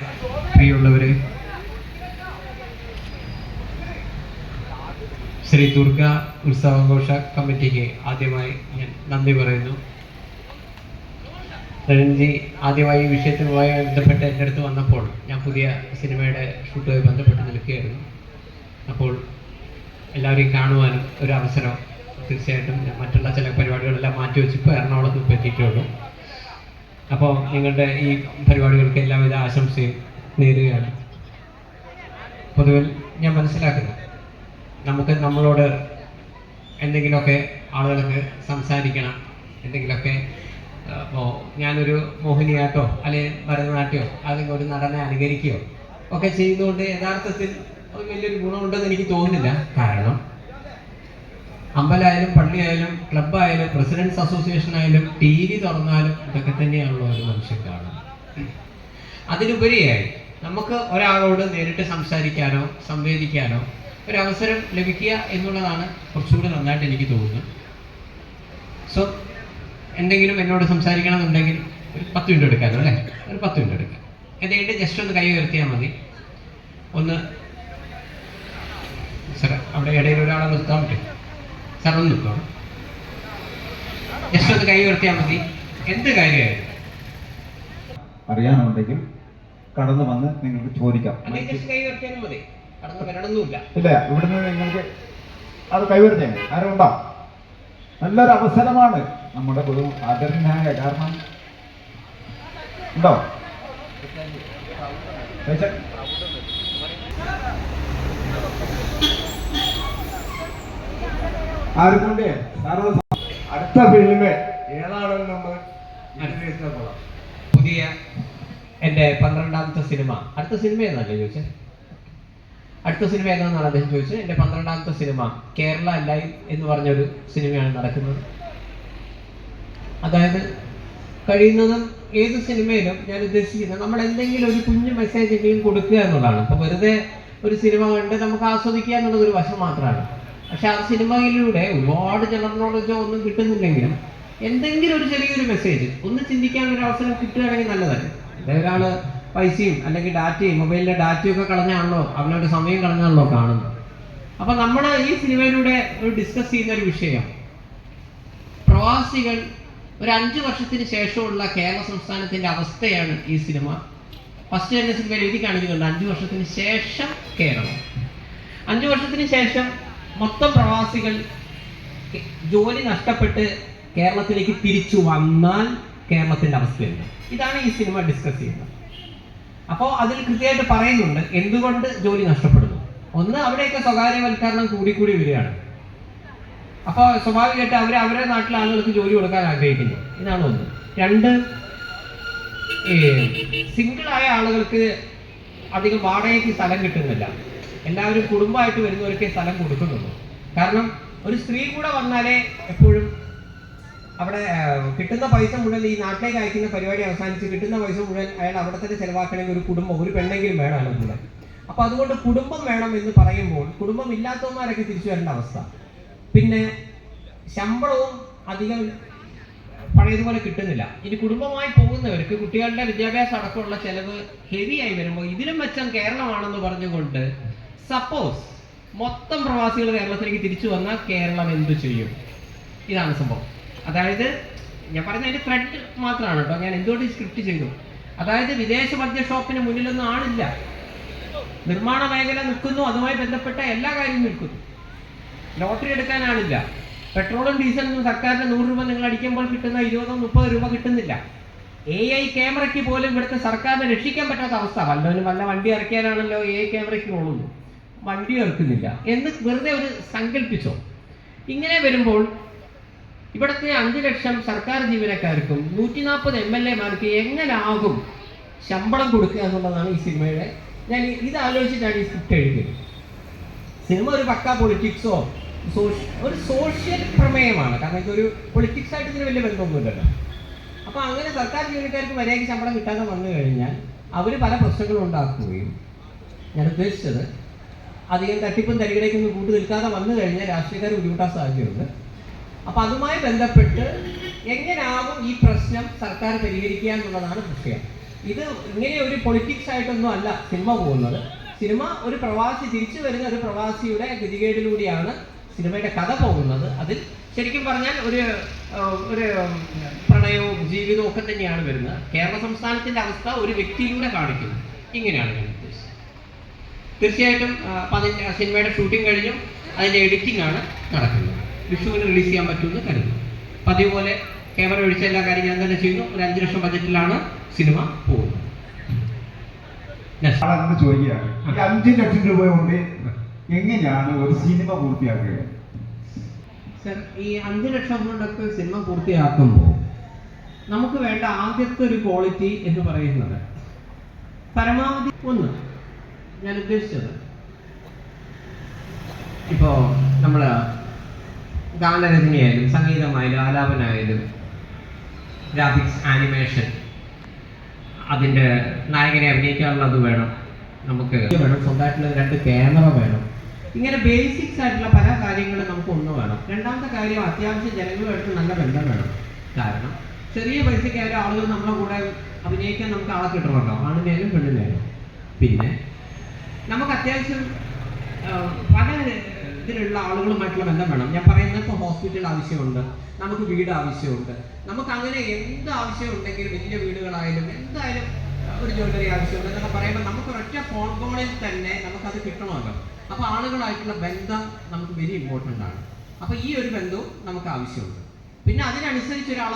പ്രിയമുള്ളവരെ ശ്രീ ദുർഗ ഉത്സവാഘോഷ കമ്മിറ്റിക്ക് ആദ്യമായി ഞാൻ നന്ദി പറയുന്നു. രഞ്ജി ആദ്യമായി ഈ വിഷയത്തിനുമായി ബന്ധപ്പെട്ട് എന്റെ അടുത്ത് വന്നപ്പോൾ ഞാൻ പുതിയ സിനിമയുടെ ഷൂട്ടുമായി ബന്ധപ്പെട്ട് നിൽക്കുകയായിരുന്നു. അപ്പോൾ എല്ലാവരെയും കാണുവാനും ഒരു അവസരം തീർച്ചയായിട്ടും മറ്റുള്ള ചില പരിപാടികളെല്ലാം മാറ്റിവെച്ച് ഇപ്പോൾ എറണാകുളത്ത് ഇപ്പോൾ എത്തിയിട്ടുള്ളൂ. അപ്പോൾ നിങ്ങളുടെ ഈ പരിപാടികൾക്ക് എല്ലാവിധ ആശംസയും നേരുകയാണ്. പൊതുവിൽ ഞാൻ മനസ്സിലാക്കുന്നു. നമുക്ക് നമ്മളോട് എന്തെങ്കിലുമൊക്കെ ആളുകൾക്ക് സംസാരിക്കണം. എന്തെങ്കിലുമൊക്കെ ഇപ്പോൾ ഞാനൊരു മോഹിനിയാട്ടോ അല്ലെങ്കിൽ ഭരതനാട്യമോ അല്ലെങ്കിൽ ഒരു നടനെ അനുകരിക്കുകയോ ഒക്കെ ചെയ്യുന്നതുകൊണ്ട് യഥാർത്ഥത്തിൽ അത് വലിയൊരു ഗുണമുണ്ടെന്ന് എനിക്ക് തോന്നുന്നില്ല. കാരണം അമ്പലമായാലും പള്ളിയായാലും ക്ലബ്ബായാലും പ്രസിഡൻസ് അസോസിയേഷൻ ആയാലും ടി വി തുറന്നാലും ഇതൊക്കെ തന്നെയാണല്ലോ ഒരു മനുഷ്യൻ കാണുന്നത് അതിനുപരിയായി നമുക്ക് ഒരാളോട് നേരിട്ട് സംസാരിക്കാനോ സംവേദിക്കാനോ ഒരു അവസരം ലഭിക്കുക എന്നുള്ളതാണ് കുറച്ചുകൂടി നന്നായിട്ട് എനിക്ക് തോന്നുന്നത്. സോ എന്തെങ്കിലും എന്നോട് സംസാരിക്കണമെന്നുണ്ടെങ്കിൽ ഒരു പത്ത് മിനിറ്റ് എടുക്കാമല്ലോ അല്ലേ? ഒരു പത്ത് മിനിറ്റ് എടുക്കാം എന്തെങ്കിലും ജസ്റ്റ് ഒന്ന് കൈ ഉയർത്തിയാൽ മതി. ഒന്ന് സാർ അവിടെ ഇടയിൽ ഒരാളെ നിർത്താൻ പറ്റും സാർ ഒന്ന് നിൽക്കണം ജസ്റ്റ് ഒന്ന് കൈ ഉയർത്തിയാൽ മതി. എന്ത് കാര്യമായിരുന്നു? അറിയാനുണ്ടെങ്കിൽ കടന്നു വന്ന് നിങ്ങൾക്ക് ചോദിക്കാം. ഇല്ല ഇവിടെ നിന്ന് ഇവിടുന്ന് നിങ്ങൾക്ക് അത് കൈവരുത്തേ ആരുണ്ടോ? നല്ലൊരു അവസരമാണ് നമ്മുടെ ഒരു ആദരണീയമായ കാരണം. ഉണ്ടോ? ചേച്ചാ, ആർക്കുണ്ട്? അടുത്ത ഫിലിമ് ഏതാണെന്ന് നമ്മൾ. പുതിയ എന്റെ പന്ത്രണ്ടാമത്തെ സിനിമ. അടുത്ത സിനിമ ഏതാണല്ലേ ചോദിച്ചത് അടുത്ത സിനിമ ഏതാണെന്നാണ് അദ്ദേഹം ചോദിച്ചത്? എന്റെ പന്ത്രണ്ടാമത്തെ സിനിമ കേരള ലൈവ് എന്ന് പറഞ്ഞൊരു സിനിമയാണ് നടക്കുന്നത്. അതായത് കഴിയുന്നതും ഏത് സിനിമയിലും ഞാൻ ഉദ്ദേശിക്കുന്നത് നമ്മൾ എന്തെങ്കിലും ഒരു കുഞ്ഞു മെസ്സേജ് എങ്കിലും കൊടുക്കുക എന്നുള്ളതാണ്. അപ്പോൾ വെറുതെ ഒരു സിനിമ കണ്ട് നമുക്ക് ആസ്വദിക്കുക എന്നുള്ളത് ഒരു വശം മാത്രമാണ്. പക്ഷെ ആ സിനിമയിലൂടെ ഒരുപാട് ജനറൽ ഒന്നും കിട്ടുന്നില്ലെങ്കിലും എന്തെങ്കിലും ഒരു ചെറിയൊരു മെസ്സേജ് ഒന്ന് ചിന്തിക്കാൻ ഒരു അവസരം കിട്ടുകയാണെങ്കിൽ നല്ലതല്ലേ അല്ലെ ഒരാൾ പൈസയും അല്ലെങ്കിൽ ഡാറ്റയും മൊബൈലിലെ ഡാറ്റയും ഒക്കെ കളഞ്ഞാണല്ലോ അവനൊരു സമയം കളഞ്ഞാണല്ലോ കാണുന്നത്. അപ്പൊ നമ്മൾ ഈ സിനിമയിലൂടെ ഒരു ഡിസ്കസ് ചെയ്യുന്ന ഒരു വിഷയം. പ്രവാസികൾ ഒരു അഞ്ചു വർഷത്തിന് ശേഷമുള്ള കേരള സംസ്ഥാനത്തിന്റെ അവസ്ഥയാണ് ഈ സിനിമ. ഫസ്റ്റ് തന്നെ സിനിമയിൽ എഴുതി കാണിക്കുന്നുണ്ട് അഞ്ചു വർഷത്തിന് ശേഷം കേരളം. അഞ്ചു വർഷത്തിന് ശേഷം മൊത്തം പ്രവാസികൾ ജോലി നഷ്ടപ്പെട്ട് കേരളത്തിലേക്ക് തിരിച്ചു വന്നാൽ കേരളത്തിന്റെ അവസ്ഥയുണ്ട് ഇതാണ് ഈ സിനിമ ഡിസ്കസ് ചെയ്യുന്നത്. അപ്പോൾ അതിൽ കൃത്യമായിട്ട് പറയുന്നുണ്ട് എന്തുകൊണ്ട് ജോലി നഷ്ടപ്പെടുന്നു? ഒന്ന് അവിടെയൊക്കെ സ്വകാര്യവൽക്കരണം കൂടിക്കൂടി വരികയാണ്. അപ്പോൾ സ്വാഭാവികമായിട്ട് അവർ അവരുടെ നാട്ടിലെ ആളുകൾക്ക് ജോലി കൊടുക്കാൻ ആഗ്രഹിക്കുന്നു. ഇതാണ് ഒന്ന്. രണ്ട് സിംഗിൾ ആയ ആളുകൾക്ക് അധികം വാടകയ്ക്ക് സ്ഥലം കിട്ടുന്നില്ല. എല്ലാവരും കുടുംബമായിട്ട് വരുന്നവർക്ക് സ്ഥലം കൊടുക്കുന്നുള്ളൂ കാരണം ഒരു സ്ത്രീ കൂടെ വന്നാലേ എപ്പോഴും അവിടെ കിട്ടുന്ന പൈസ മുഴുവൻ ഈ നാട്ടിലേക്ക് അയക്കുന്ന പരിപാടി അവസാനിച്ച് കിട്ടുന്ന പൈസ മുഴുവൻ അയാൾ അവിടെ തന്നെ ചെലവാക്കണമെങ്കിൽ ഒരു കുടുംബം ഒരു പെണ്ണെങ്കിലും വേണം കൂടെ. അപ്പൊ അതുകൊണ്ട് കുടുംബം വേണം എന്ന് പറയുമ്പോൾ കുടുംബം ഇല്ലാത്തവന്മാരൊക്കെ തിരിച്ചു വരേണ്ട അവസ്ഥ. പിന്നെ ശമ്പളവും അധികം പഴയതുപോലെ കിട്ടുന്നില്ല. ഇനി കുടുംബമായി പോകുന്നവർക്ക് കുട്ടികളുടെ വിദ്യാഭ്യാസം അടക്കമുള്ള ചെലവ് ഹെവി ആയി വരുമ്പോൾ ഇതിലും മെച്ചം കേരളമാണെന്ന് പറഞ്ഞുകൊണ്ട് സപ്പോസ് മൊത്തം പ്രവാസികൾ കേരളത്തിലേക്ക് തിരിച്ചു വന്നാൽ കേരളം എന്തു ചെയ്യും? ഇതാണ് സംഭവം. അതായത് ഞാൻ പറഞ്ഞ അതിന്റെ ത്രെഡ് മാത്രമാണ് കേട്ടോ. ഞാൻ എന്തുകൊണ്ട് സ്ക്രിപ്റ്റ് ചെയ്തു? അതായത് വിദേശ മദ്യ ഷോപ്പിന് മുന്നിലൊന്നും ആളില്ല. നിർമ്മാണ മേഖല നിൽക്കുന്നു അതുമായി ബന്ധപ്പെട്ട എല്ലാ കാര്യവും നിൽക്കുന്നു. ലോട്ടറി എടുക്കാൻ ആളില്ല. പെട്രോളും ഡീസലും സർക്കാരിന്റെ നൂറ് രൂപ നിങ്ങൾ അടിക്കുമ്പോൾ കിട്ടുന്ന ഇരുപതോ മുപ്പത് രൂപ കിട്ടുന്നില്ല. എ ഐ ക്യാമറയ്ക്ക് പോലും ഇവിടുത്തെ സർക്കാരിനെ രക്ഷിക്കാൻ പറ്റാത്ത അവസ്ഥ. വല്ലവനും വല്ല വണ്ടി ഇറക്കിയാലാണല്ലോ എ ഐ ക്യാമറയ്ക്ക് പോകുന്നു വണ്ടി ഓർക്കുന്നില്ല എന്ന് വെറുതെ ഒരു സങ്കല്പിച്ചോ ഇങ്ങനെ വരുമ്പോൾ ഇവിടുത്തെ അഞ്ച് ലക്ഷം സർക്കാർ ജീവനക്കാർക്കും നൂറ്റി നാൽപ്പത് എം എൽ എമാർക്ക് എങ്ങനാകും ശമ്പളം കൊടുക്കുക എന്നുള്ളതാണ് ഈ സിനിമയുടെ ഞാൻ ഇത് ആലോചിച്ചിട്ടാണ് ഈ സ്ക്രിപ്റ്റ് എഴുതിയത്. സിനിമ ഒരു പക്ക പൊളിറ്റിക്സോ ഒരു സോഷ്യൽ പ്രമേയമാണ്. കാരണം ഒരു പൊളിറ്റിക്സ് ആയിട്ട് ഇതിന് വലിയ ബന്ധമൊന്നുമില്ലല്ലോ. അപ്പൊ അങ്ങനെ സർക്കാർ ജീവനക്കാർക്ക് മര്യാദയ്ക്ക് ശമ്പളം കിട്ടാതെ വന്നു കഴിഞ്ഞാൽ അവർ പല പ്രശ്നങ്ങളും ഉണ്ടാക്കുകയും ഞാൻ ഉദ്ദേശിച്ചത് അധികം തട്ടിപ്പും തരികിടയ്ക്കൊന്നും കൂട്ടു നിൽക്കാതെ വന്നു കഴിഞ്ഞാൽ രാഷ്ട്രീയക്കാർ ബുദ്ധിമുട്ടാൻ സാധ്യതയുണ്ട്. അപ്പൊ അതുമായി ബന്ധപ്പെട്ട് എങ്ങനെയാകും ഈ പ്രശ്നം സർക്കാർ പരിഹരിക്കുക എന്നുള്ളതാണ് വിഷയം. ഇത് ഇങ്ങനെ ഒരു പൊളിറ്റിക്സ് ആയിട്ടൊന്നും അല്ല സിനിമ പോകുന്നത്. സിനിമ ഒരു പ്രവാസി തിരിച്ചു വരുന്ന ഒരു പ്രവാസിയുടെ ഗതികേടിലൂടെയാണ് സിനിമയുടെ കഥ പോകുന്നത്. അതിൽ ശരിക്കും പറഞ്ഞാൽ ഒരു ഒരു പ്രണയവും ജീവിതവും ഒക്കെ തന്നെയാണ് വരുന്നത്. കേരള സംസ്ഥാനത്തിന്റെ അവസ്ഥ ഒരു വ്യക്തിയിലൂടെ കാണിക്കുന്നത് ഇങ്ങനെയാണ് തീർച്ചയായിട്ടും അപ്പം അപ്പൊ അതിന്റെ സിനിമയുടെ ഷൂട്ടിംഗ് കഴിഞ്ഞു. അതിന്റെ എഡിറ്റിംഗ് ആണ് നടക്കുന്നത്. വിഷുവിന് റിലീസ് ചെയ്യാൻ പറ്റുമെന്ന് കരുതുന്നു. പതിവ് പോലെ ക്യാമറ ഒഴിച്ച എല്ലാ കാര്യം ഞാൻ തന്നെ ചെയ്യുന്നു. ഒരു അഞ്ച് ലക്ഷം ബജറ്റിലാണ് സിനിമ പോകുന്നത്. ചോദിക്കുകയാണ് ഈ അഞ്ച് ലക്ഷം രൂപ കൊണ്ട് എങ്ങനെയാണ് ഒരു സിനിമ പൂർത്തിയാക്കുക? സർ ഈ അഞ്ച് ലക്ഷം കൊണ്ടൊക്കെ സിനിമ പൂർത്തിയാക്കുമ്പോൾ നമുക്ക് വേണ്ട ആദ്യത്തെ ഒരു ക്വാളിറ്റി എന്ന് പറയുന്നത് പരമാവധി ഒന്ന്. ഞാൻ ഉദ്ദേശിച്ചത്. ഇപ്പോ നമ്മൾ ഗാനരചനയായാലും സംഗീതമായാലും ആലാപനമായാലും ഗ്രാഫിക്സ് ആനിമേഷൻ അതിന്റെ നായകനെ അഭിനയിക്കാനുള്ളത് വേണം. നമുക്ക് വേണം. സ്വന്തമായിട്ടുള്ള രണ്ട് ക്യാമറ വേണം. ഇങ്ങനെ ബേസിക്സ് ആയിട്ടുള്ള പല കാര്യങ്ങളും നമുക്ക് ഒന്ന് വേണം. രണ്ടാമത്തെ കാര്യം അത്യാവശ്യം ജനങ്ങളുമായിട്ട് നല്ല ബന്ധം വേണം. കാരണം ചെറിയ പൈസയ്ക്കായാലും ആളുകൾ നമ്മളെ കൂടെ അഭിനയിക്കാൻ നമുക്ക് ആളെ കിട്ടണമല്ലോ. ആണിനായാലും പെണ്ണിനായാലും പിന്നെ അത്യാവശ്യം പല ഇതിലുള്ള ആളുകളുമായിട്ടുള്ള ബന്ധം വേണം. ഞാൻ പറയുന്നത് ഇപ്പോൾ ഹോസ്പിറ്റൽ ആവശ്യമുണ്ട്. നമുക്ക് വീട് ആവശ്യമുണ്ട്. നമുക്ക് അങ്ങനെ എന്ത് ആവശ്യം ഉണ്ടെങ്കിലും വലിയ വീടുകളായാലും എന്തായാലും ഒരു ജ്വല്ലറി ആവശ്യമുണ്ട് എന്നൊക്കെ പറയുമ്പോൾ നമുക്ക് ഒരൊറ്റ ഫോൺ കോളിൽ തന്നെ നമുക്കത് കിട്ടണമല്ലോ. അപ്പോൾ ആളുകളായിട്ടുള്ള ബന്ധം നമുക്ക് വെരി ഇമ്പോർട്ടന്റ് ആണ്. അപ്പോൾ ഈ ഒരു ബന്ധവും നമുക്ക് ആവശ്യമുണ്ട്. പിന്നെ അതിനനുസരിച്ച് ഒരാൾ